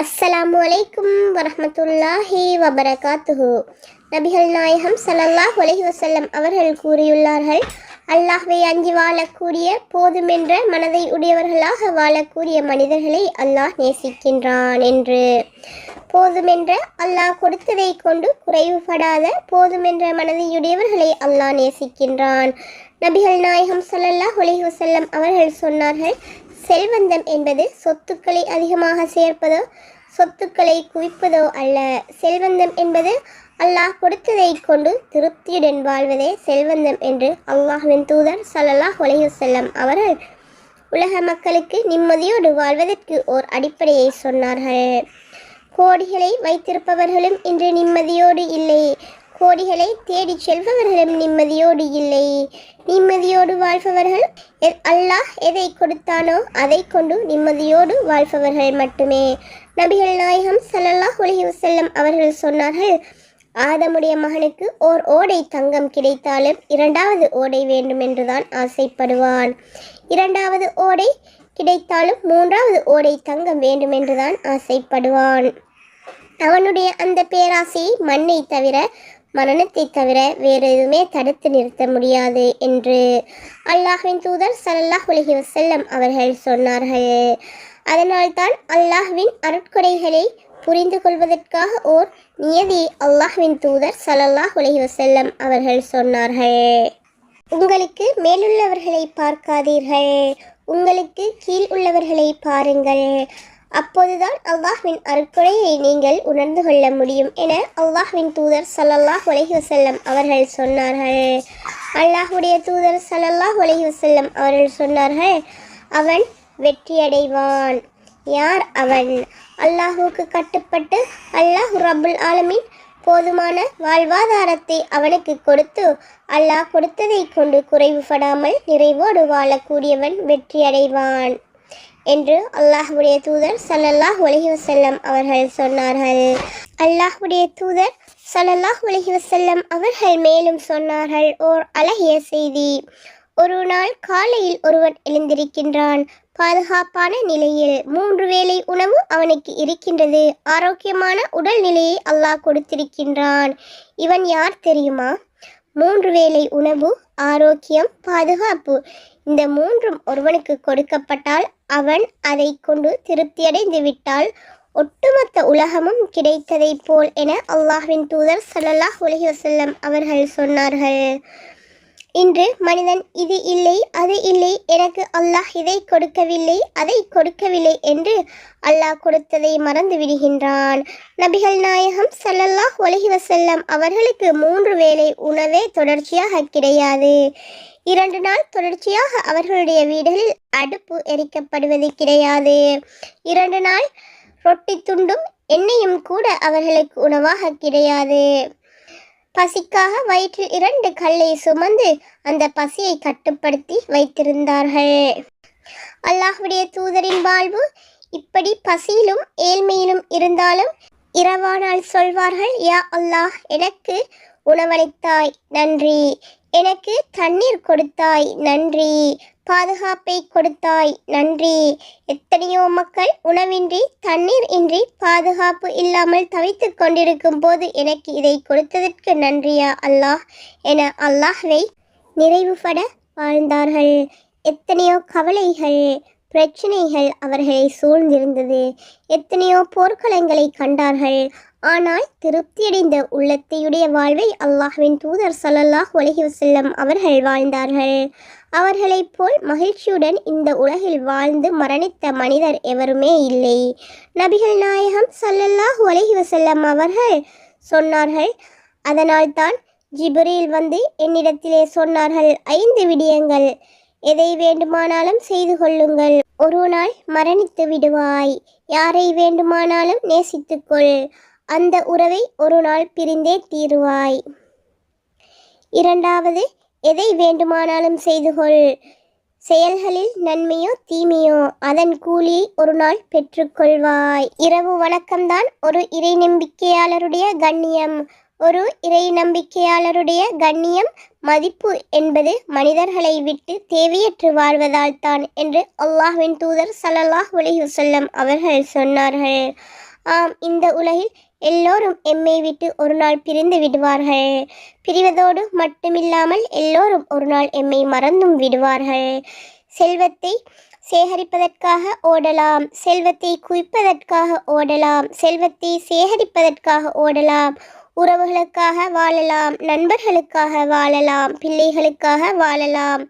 அஸ்ஸலாம் வலைக்கும் வரமத்துல்லாஹி வபரகாத்துஹு நபிகள் நாயகம் ஸல்லல்லாஹு உலகி வசல்லம் அவர்கள் கூறியுள்ளார்கள் அல்லாஹ்வை அஞ்சி வாழக்கூடிய போதுமென்ற மனதை உடையவர்களாக வாழக்கூடிய மனிதர்களை அல்லாஹ் நேசிக்கின்றான் என்று. போதுமென்ற அல்லாஹ் கொடுத்ததை கொண்டு குறைவுபடாத போதுமென்ற மனதையுடையவர்களை அல்லாஹ் நேசிக்கின்றான் நபிகள் நாயகம் சல்லல்லாஹ் உலகி வசல்லம் அவர்கள் சொன்னார்கள் செல்வந்தம் என்பது சொத்துக்களை அதிகமாக சேர்ப்பதோ சொத்துக்களை குவிப்பதோ அல்ல. செல்வந்தம் என்பது அல்லாஹ் கொடுத்ததை கொண்டு திருப்தியுடன் வாழ்வதே செல்வந்தம் என்று அல்லாஹுவின் தூதர் சல்லல்லாஹ் அலைஹி அவர்கள் உலக மக்களுக்கு நிம்மதியோடு வாழ்வதற்கு ஓர் அடிப்படையை சொன்னார்கள். கோடிகளை வைத்திருப்பவர்களும் இன்று நிம்மதியோடு இல்லை. கோடிகளை தேடிச் செல்பவர்களும் நிம்மதியோடு இல்லை. நிம்மதியோடு வாழ்பவர்கள் எ- அல்லாஹ் எதை கொடுத்தானோ அதை கொண்டு நிம்மதியோடு வாழ்பவர்கள் மட்டுமே. நபிகள் நாயகம் சல்லல்லாஹ் உலகி வஸல்லம் அவர்கள் சொன்னார்கள் ஆதமுடைய மகனுக்கு ஓர் ஓடை தங்கம் கிடைத்தாலும் இரண்டாவது ஓடை வேண்டும் என்றுதான் ஆசைப்படுவான். இரண்டாவது ஓடை கிடைத்தாலும் மூன்றாவது ஓடை தங்கம் வேண்டும் என்றுதான் ஆசைப்படுவான். அவனுடைய அந்த பேராசையை மண்ணை தவிர மரணத்தை தவிர வேறு எதுவுமே தடுத்து நிறுத்த முடியாது என்று அல்லாஹ்வின் தூதர் சல்லாஹ் உலகி வசல்லம் அவர்கள் சொன்னார்கள். அதனால்தான் அல்லாஹ்வின் அருட்கொடைகளை புரிந்து கொள்வதற்காக ஓர் நியதி அல்லாஹ்வின் தூதர் சலல்லாஹ் உலகி வசல்லம் அவர்கள் சொன்னார்கள். உங்களுக்கு மேலுள்ளவர்களை பார்க்காதீர்கள். உங்களுக்கு கீழ் உள்ளவர்களை பாருங்கள். அப்போதுதான் அல்லாஹ்வின் அருக்குறையை நீங்கள் உணர்ந்து கொள்ள முடியும் என அல்லாஹ்வின் தூதர் சல்லல்லாஹ் உலகி வசல்லம் அவர்கள் சொன்னார்கள். அல்லாஹுடைய தூதர் சல்லல்லாஹ் உலகி வசல்லம் அவர்கள் சொன்னார்கள் அவன் வெற்றியடைவான். யார் அவன்? அல்லாஹுவுக்கு கட்டுப்பட்டு அல்லாஹ் ரபுல் ஆலமின் போதுமான வாழ்வாதாரத்தை அவனுக்கு கொடுத்து அல்லாஹ் கொடுத்ததை கொண்டு குறைவுபடாமல் நிறைவோடு வாழக்கூடியவன் வெற்றியடைவான். என்று அல்லாஹுடைய தூதர் சல்லல்லாஹ் உலகி வசல்லம் அவர்கள் சொன்னார்கள். அல்லாஹுடைய தூதர் சல்லல்லாஹ் உலகி வசல்லம் அவர்கள் மேலும் சொன்னார்கள் ஓர் அழகிய செய்தி. ஒரு நாள் காலையில் ஒருவன் எழுந்திருக்கின்றான். பாதுகாப்பான நிலையில் மூன்று வேளை உணவு அவனுக்கு இருக்கின்றது. ஆரோக்கியமான உடல் நிலையை அல்லாஹ் கொடுத்திருக்கின்றான். இவன் யார் தெரியுமா? மூன்று வேளை உணவு ஆரோக்கியம் பாதுகாப்பு. இந்த மூன்றும் ஒருவனுக்கு கொடுக்கப்பட்டால் அவன் அதை கொண்டு திருப்தியடைந்து விட்டால் ஒட்டுமொத்த உலகமும் கிடைத்ததைப் போல் என அல்லாஹ்வின் தூதர் சல்லல்லாஹ் உலகி வசல்லம் அவர்கள் சொன்னார்கள். இன்று மனிதன் இது இல்லை அது இல்லை எனக்கு அல்லாஹ் இதை கொடுக்கவில்லை அதை கொடுக்கவில்லை என்று அல்லாஹ் கொடுத்ததை மறந்து விடுகின்றான். நபிகள் நாயகம் சல்லல்லாஹ் ஒலகி வசல்லம் அவர்களுக்கு மூன்று வேளை உணவே தொடர்ச்சியாக கிடையாது. இரண்டு நாள் தொடர்ச்சியாக அவர்களுடைய வீடுகளில் அடுப்பு எரிக்கப்படுவது கிடையாது. இரண்டு நாள் ரொட்டி துண்டும் எண்ணெயும் கூட அவர்களுக்கு உணவாக கிடையாது. பசிக்காக வயிற்றில் இரண்டு கல்லை சுமந்து அந்த பசியை கட்டுப்படுத்தி வைத்திருந்தார்கள். அல்லாஹுடைய தூதரின் வாழ்வு இப்படி பசியிலும் ஏழ்மையிலும் இருந்தாலும் இரவானால் சொல்வார்கள் யா அல்லாஹ் எனக்கு உணவளித்தாய் நன்றி. எனக்கு தண்ணீர் கொடுத்தாய் நன்றி. பாதுகாப்பை கொடுத்தாய். நன்றி. எத்தனையோ மக்கள் உணவின்றி தண்ணீர் இன்றி பாதுகாப்பு இல்லாமல் தவித்து கொண்டிருக்கும் போது எனக்கு இதை கொடுத்ததற்கு நன்றியா அல்லாஹ்? என அல்லாஹ்வை நிறைவுபட வாழ்ந்தார்கள். எத்தனையோ கவலைகள் பிரச்சனைகள் அவர்களை சூழ்ந்திருந்தது. எத்தனையோ போர்க்களங்களை கண்டார்கள். ஆனால் திருப்தியடைந்த உள்ளத்தையுடைய வாழ்வை அல்லாஹ்வின் தூதர் சல்லல்லாஹ் உலகி வசல்லம் அவர்கள் வாழ்ந்தார்கள். அவர்களைப் போல் மகிழ்ச்சியுடன் இந்த உலகில் வாழ்ந்து மரணித்த மனிதர் எவருமே இல்லை. நபிகள் நாயகம் சல்லல்லாஹ் உலகி வசல்லம் அவர்கள் சொன்னார்கள் அதனால்தான் ஜிபுரியில் வந்து என்னிடத்திலே சொன்னார்கள் ஐந்து விடயங்கள். எதை வேண்டுமானாலும் செய்து கொள்ளுங்கள். ஒரு நாள் மரணித்து விடுவாய். யாரை வேண்டுமானாலும் நேசித்துக்கொள் அந்த உறவை ஒரு நாள் பிரிந்தே தீருவாய். இரண்டாவது எதை வேண்டுமானாலும் செய்து கொள். செயல்களில் நன்மையோ தீமையோ அதன் கூலியை ஒரு நாள் பெற்றுக்கொள்வாய் இரவு வணக்கம்தான் ஒரு இறை நம்பிக்கையாளருடைய கண்ணியம். ஒரு இறை நம்பிக்கையாளருடைய கண்ணியம் மதிப்பு என்பது மனிதர்களை விட்டு தேவையற்று வாழ்வதால் தான் என்று அல்லாஹ்வின் தூதர் சல்லல்லாஹ் அலைஹி அவர்கள் சொன்னார்கள். ஆம் இந்த உலகில் எல்லோரும் எம்மை விட்டு ஒரு நாள் பிரிந்து விடுவார்கள். பிரிவதோடு மட்டுமில்லாமல் எல்லோரும் ஒரு நாள் எம்மை மறந்தும் விடுவார்கள். செல்வத்தை சேகரிப்பதற்காக ஓடலாம் செல்வத்தை குவிப்பதற்காக ஓடலாம் செல்வத்தை சேகரிப்பதற்காக ஓடலாம். உறவுகளுக்காக வாழலாம் நண்பர்களுக்காக வாழலாம் பிள்ளைகளுக்காக வாழலாம்.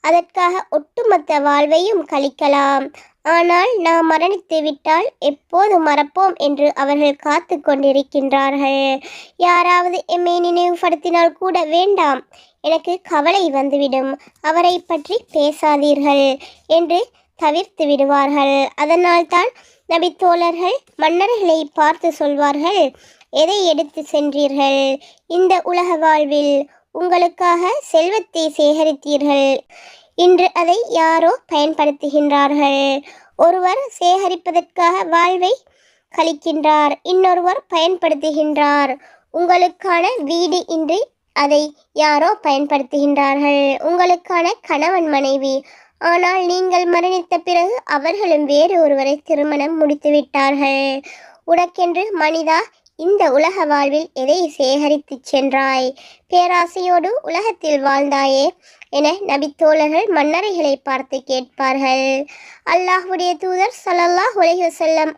அதற்காக ஒட்டுமொத்த வாழ்வையும் கழிக்கலாம். ஆனால் நாம் மரணித்து விட்டால் எப்போது மறப்போம் என்று அவர்கள் காத்து கொண்டிருக்கின்றார்கள். யாராவது எம்மை நினைவுபடுத்தினால் கூட வேண்டாம். எனக்கு கவலை வந்துவிடும். அவரை பற்றி பேசாதீர்கள் என்று தவிர்த்து விடுவார்கள். அதனால்தான் நபித்தோழர்கள் மன்னர்களை பார்த்து சொல்வார்கள் எதை எடுத்து சென்றீர்கள்? இந்த உலக வாழ்வில் உங்களுக்காக செல்வத்தை சேகரித்தீர்கள். இன்று அதை யாரோ பயன்படுத்துகின்றார்கள். ஒருவர் சேகரிப்பதற்காக வாழ்வை கழிக்கின்றார். இன்னொருவர் பயன்படுத்துகின்றார். உங்களுக்கான வீடு இன்றி அதை யாரோ பயன்படுத்துகின்றார்கள். உங்களுக்கான கணவன் மனைவி. ஆனால் நீங்கள் மரணித்த பிறகு அவர்களும் வேறு ஒருவரை திருமணம் முடித்து விட்டார்கள் உனக்கென்று மனிதா இந்த உலக வாழ்வில் எதை சேகரித்துச் சென்றாய்? பேராசையோடு உலகத்தில் வாழ்ந்தாயே என நபித்தோழர்கள் மன்னரைகளை பார்த்து கேட்பார்கள். அல்லாஹுடைய தூதர் சலல்லாஹ் அலைஹி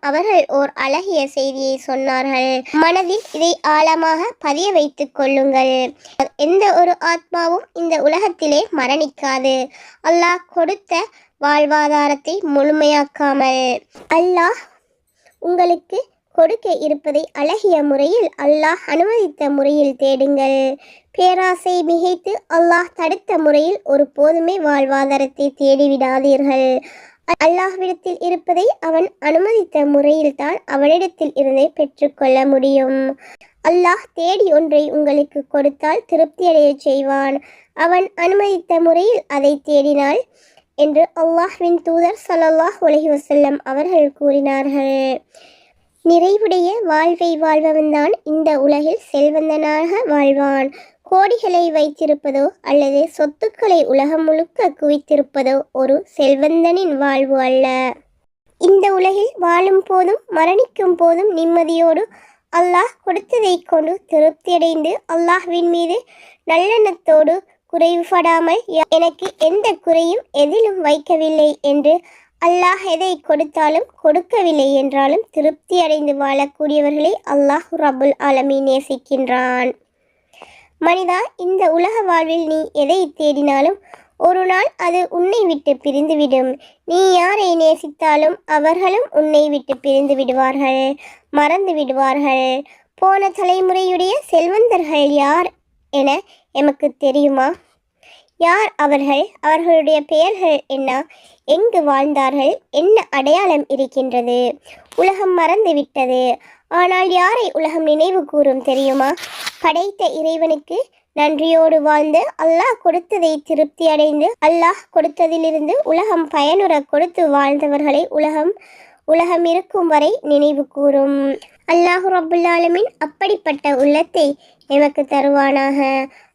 அவர்கள் ஓர் அழகிய செய்தியை சொன்னார்கள். மனதில் இதை ஆழமாக பதிய வைத்துக் கொள்ளுங்கள். எந்த ஒரு ஆத்மாவும் இந்த உலகத்திலே மரணிக்காது. அல்லாஹ் கொடுத்த வாழ்வாதாரத்தை முழுமையாக்காமல். அல்லாஹ் உங்களுக்கு கொடுக்க இருப்பதை அழகிய முறையில் அல்லாஹ் அனுமதித்த முறையில் தேடுங்கள். பேராசை மிகைத்து அல்லாஹ் தடுத்த முறையில் ஒரு போதுமே வாழ்வாதாரத்தை தேடிவிடாதீர்கள். அல்லாஹ்விடத்தில் இருப்பதை அவன் அனுமதித்த முறையில் தான் அவனிடத்தில் இருந்தே பெற்றுக்கொள்ள முடியும். அல்லாஹ் தேடி ஒன்றை உங்களுக்கு கொடுத்தால் திருப்தியடைய செய்வான். அவன் அனுமதித்த முறையில் அதை தேடினாள் என்று அல்லாஹ்வின் தூதர் சல்லாஹ் உலகி வசல்லம் அவர்கள் கூறினார்கள். நிறைவுடைய வாழ்வை வாழ்பவன்தான் இந்த உலகில் செல்வந்தனாக வாழ்வான். கோடிகளை வைத்திருப்பதோ அல்லது சொத்துக்களை உலகம் முழுக்க குவித்திருப்பதோ ஒரு செல்வந்தனின் வாழ்வு அல்ல. இந்த உலகில் வாழும் போதும் மரணிக்கும் போதும் நிம்மதியோடு அல்லாஹ் கொடுத்ததை கொண்டு திருப்தியடைந்து அல்லாஹ்வின் மீது நல்லெண்ணத்தோடு குறைவுபடாமல் எனக்கு எந்த குறையும் எதிலும் வைக்கவில்லை என்று அல்லாஹ் எதை கொடுத்தாலும் கொடுக்கவில்லை என்றாலும் திருப்தி அடைந்து வாழக்கூடியவர்களை அல்லாஹ் ரபுல் ஆலமீ நேசிக்கின்றான். மனிதா இந்த உலக வாழ்வில் நீ எதை தேடினாலும் ஒரு நாள் அது உன்னை விட்டு பிரிந்துவிடும். நீ யாரை நேசித்தாலும் அவர்களும் உன்னை விட்டு பிரிந்து விடுவார்கள் மறந்து விடுவார்கள். போன தலைமுறையுடைய செல்வந்தர்கள் யார் என எமக்கு தெரியுமா? யார் அவர்கள்? அவர்களுடைய பெயர்கள் என்ன? எங்கு வாழ்ந்தார்கள்? என்ன அடையாளம் இருக்கின்றது? உலகம் மறந்துவிட்டது. ஆனால் யாரை உலகம் நினைவு கூறும் தெரியுமா? படைத்த இறைவனுக்கு நன்றியோடு வாழ்ந்து அல்லாஹ் கொடுத்ததை திருப்தி அடைந்து அல்லாஹ் கொடுத்ததிலிருந்து உலகம் பயனுற கொடுத்து வாழ்ந்தவர்களை உலகம் உலகம் இருக்கும் வரை நினைவு கூறும். அல்லாஹு ரபுல்லாலமின் அப்படிப்பட்ட உள்ளத்தை எமக்கு தருவானாக.